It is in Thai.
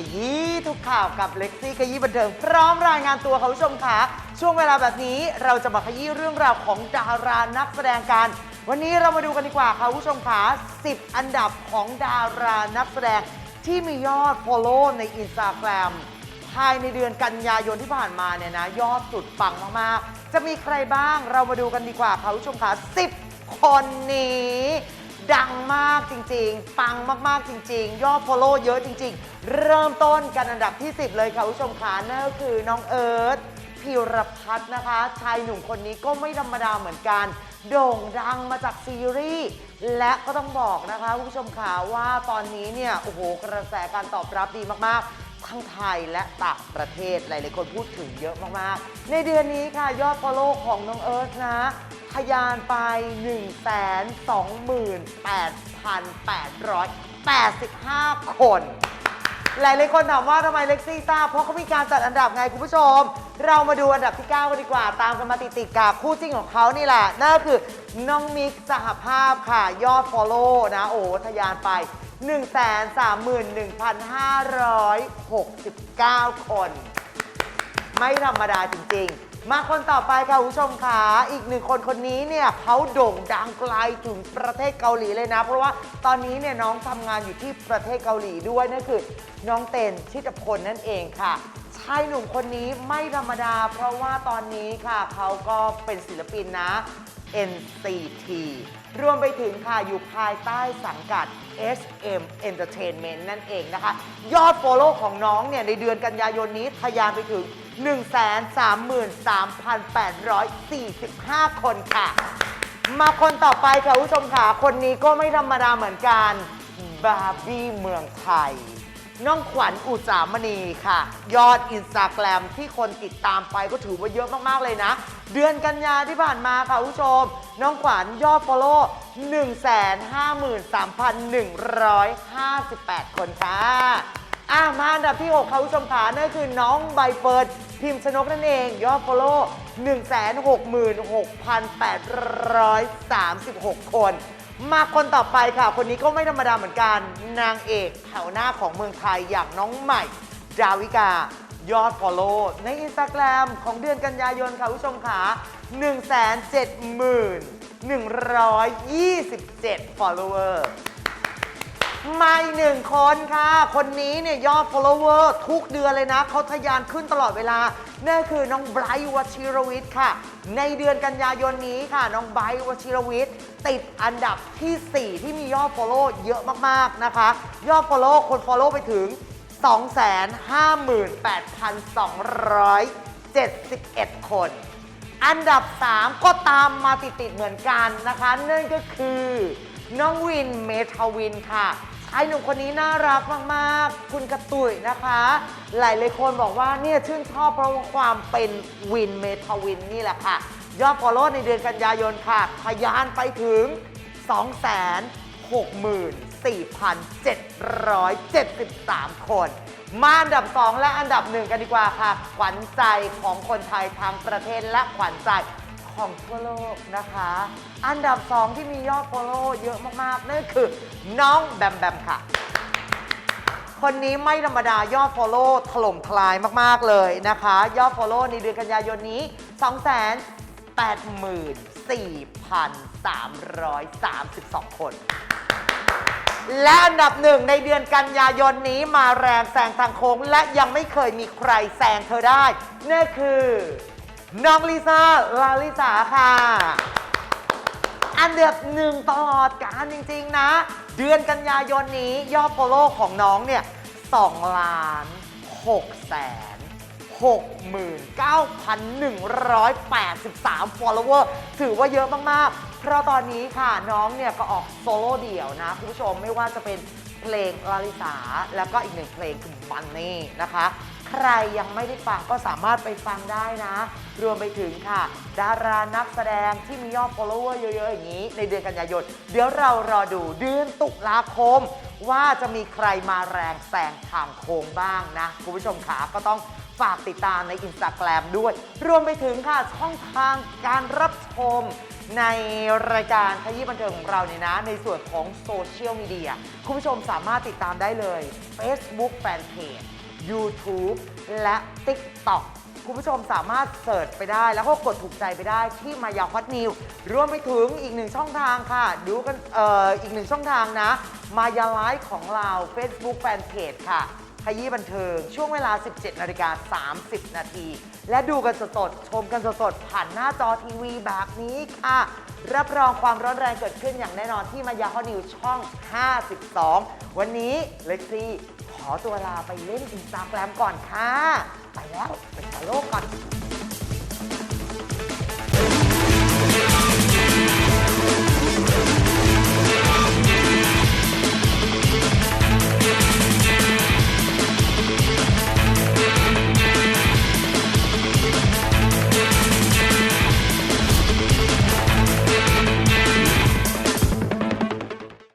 ขยี้ทุกข่าวกับเล็กซี่ขยี้บันเทิง พร้อมรายงานตัวคุณผู้ชมค่ะช่วงเวลาแบบนี้เราจะมาขยี้เรื่องราวของดารานักแสดงกัน วันนี้เรามาดูกันดีกว่าค่ะคุณผู้ชมค่ะ10 อันดับของดารานักแสดงที่มียอด Follow ใน Instagram ภายในเดือนกันยายนที่ผ่านมาเนี่ยนะ ยอดสุดปังมากๆ จะมีใครบ้างเรามาดูกันดีกว่าค่ะคุณผู้ชมค่ะ10 คนนี้ ดังมากจริงๆ ปังมากๆจริง ๆ ยอด follow เยอะจริง ๆ เริ่มต้นกันอันดับที่ 10 เลยค่ะคุณผู้ชมค่ะนั่นก็คือน้องเอิร์ธพิรพัฒน์นะคะ ชายหนุ่มคนนี้ก็ไม่ธรรมดาเหมือนกัน โด่งดังมาจากซีรีส์ และก็ต้องบอกนะคะคุณผู้ชมค่ะว่าตอนนี้เนี่ย โอ้โห กระแสการตอบรับดีมากๆทั้งไทยและต่างประเทศ หลาย ๆ คนพูดถึงเยอะมาก ๆ ในเดือนนี้ค่ะ ยอด follow ของน้องเอิร์ธนะ ทะยานไป 128,885 คน หลายๆคนถามว่าทำไมเล็กซี่ทราบเพราะเขามีการจัดอันดับไงคุณผู้ชม เรามาดูอันดับที่ 9กันดีกว่า ตามกันมาติดๆกับคู่จริงของเขานี่แหละ นั่นก็คือน้องมิกสหภาพค่ะ ยอด follow นะ โอ้ทะยานไป 131,569 คน ไม่ธรรมดาจริง ๆ มาคนต่อไปค่ะคุณผู้ชมค่ะอีกหนึ่งคนคนนี้เนี่ยเขาโด่งดังไกลถึงประเทศเกาหลีเลยนะ เพราะว่าตอนนี้เนี่ยน้องทำงานอยู่ที่ประเทศเกาหลีด้วยนั่นคือ น้องเต็นชิตพลนั่นเองค่ะชายหนุ่มคนนี้ไม่ธรรมดา เพราะว่าตอนนี้ค่ะเขาก็เป็นศิลปินนะ NCT รวมไปถึงค่ะอยู่ภายใต้สังกัด SM Entertainment นั่นเองนะคะ ยอด Follow ของน้องเนี่ยในเดือนกันยายนนี้ทะยานไปถึง 133,845 คนค่ะ มาคนต่อไปค่ะผู้ชมค่ะ คนนี้ก็ไม่ธรรมดาเหมือนกันบาร์บี้เมืองไทย น้องขวัญอุสามณีค่ะ ยอดอินสตาแกรมที่คนติดตามไปก็ถือว่าเยอะมาก ๆ เลยนะ เดือนกันยาที่ผ่านมาค่ะผู้ชม น้องขวัญยอด follow 153,158 คนค่ะ อะมาอันดับที่ 6ค่ะคุณผู้ชมค่ะนั่นคือน้องใบเฟิร์นพิมพ์ชนกนั่นเองยอด follow 166,836 คน มาคนต่อไปค่ะ คนนี้ก็ไม่ธรรมดาเหมือนกัน นางเอกแถวหน้าของเมืองไทยอย่างน้องใหม่ ดาวิกายอด follow ใน Instagram ของเดือนกันยายนค่ะคุณผู้ชมค่ะ170,127 follower มาอีกหนึ่งคนค่ะ คนนี้เนี่ยยอด follower ทุกเดือนเลยนะเขาทะยานขึ้นตลอดเวลานั่นคือน้องไบรท์วชิรวิทย์ค่ะ ในเดือนกันยายนนี้ค่ะ น้องไบรท์วชิรวิทย์ติดอันดับที่ 4 ที่มียอด follow เยอะมากๆนะคะ ยอด follow คน follow ไปถึง 258,271 คน อันดับ 3 ก็ตามมาติดๆเหมือนกันนะคะนั่นก็คือ น้องวินเมทาวินค่ะชายหนุ่มคนนี้น่ารักมากๆ คุณกระตุยนะคะ หลายเลยคนบอกว่าเนี่ยชื่นชอบเพราะว่าความเป็นวินเมทาวินนี่แหละค่ะ ยอดฟอลโล่ในเดือนกันยายนค่ะ ทะยานไปถึง 264,773 คน มาอันดับ 2 และอันดับ 1 กันดีกว่าค่ะ ขวัญใจของคนไทยทั้งประเทศและขวัญใจ ของทั่วโลกนะคะ อันดับ2ที่มียอด follow เยอะมากๆ นั่นคือน้องแบมแบมค่ะ คนนี้ไม่ธรรมดายอด follow ถล่มทลายมากๆเลยนะคะ ยอด follow ในเดือนกันยายนนี้ 284,332 คน และอันดับหนึ่งในเดือนกันยายนนี้มาแรงแซงทางโค้ง และยังไม่เคยมีใครแซงเธอได้นั่นคือ น้องลิซ่าลาลิสาค่ะ อันเดับหนึ่งตลอดการจริงๆนะ เดือนกันยายนนี้ยอดโฟโลของน้องเนี่ย2ล้าน6แสน69,183 follower ถือว่าเยอะมากๆ เพราะตอนนี้ค่ะน้องเนี่ยก็ออกโซโล่เดี่ยวนะ คุณผู้ชมไม่ว่าจะเป็น เพลงลาลิสา แล้วก็อีกหนึ่งเพลงคือบันนี่นะคะ ใครยังไม่ได้ฟังก็สามารถไปฟังได้นะ รวมไปถึงค่ะ ดารานักแสดงที่มียอด follower เยอะๆอย่างนี้ ในเดือนกันยายนเดี๋ยวเรารอดูเดือนตุลาคม ว่าจะมีใครมาแรงแซงทางโค้งบ้างนะคุณผู้ชมขาก็ต้อง ฝากติดตามใน Instagram ด้วย รวมไปถึงค่ะช่องทางการรับชม ในรายการขยี้บันเทิงของเราเนี่ยนะ ในส่วนของโซเชียลมีเดียคุณผู้ชมสามารถติดตามได้เลย Facebook Fanpage YouTube และ TikTok คุณผู้ชมสามารถเสิร์ชไปได้ แล้วก็กดถูกใจไปได้ที่มายาฮอตนิวรวมไปถึงอีกหนึ่งช่องทางค่ะ ดูกันเอ่ออีกหนึ่งช่องทางนะ มายาไลฟ์ของเรา Facebook Fanpage ค่ะ ขยี้บันเทิง ช่วงเวลา 17นาฬิกา30 นาที และดูกันสดๆ ชมกันสดๆ ผ่านหน้าจอทีวีแบบนี้ค่ะ รับรองความร้อนแรงเกิดขึ้นอย่างแน่นอนที่มายาฮอนิวช่อง 52 วันนี้เล็กซี่ขอตัวลาไปเล่นอินสตาแกรมก่อนค่ะ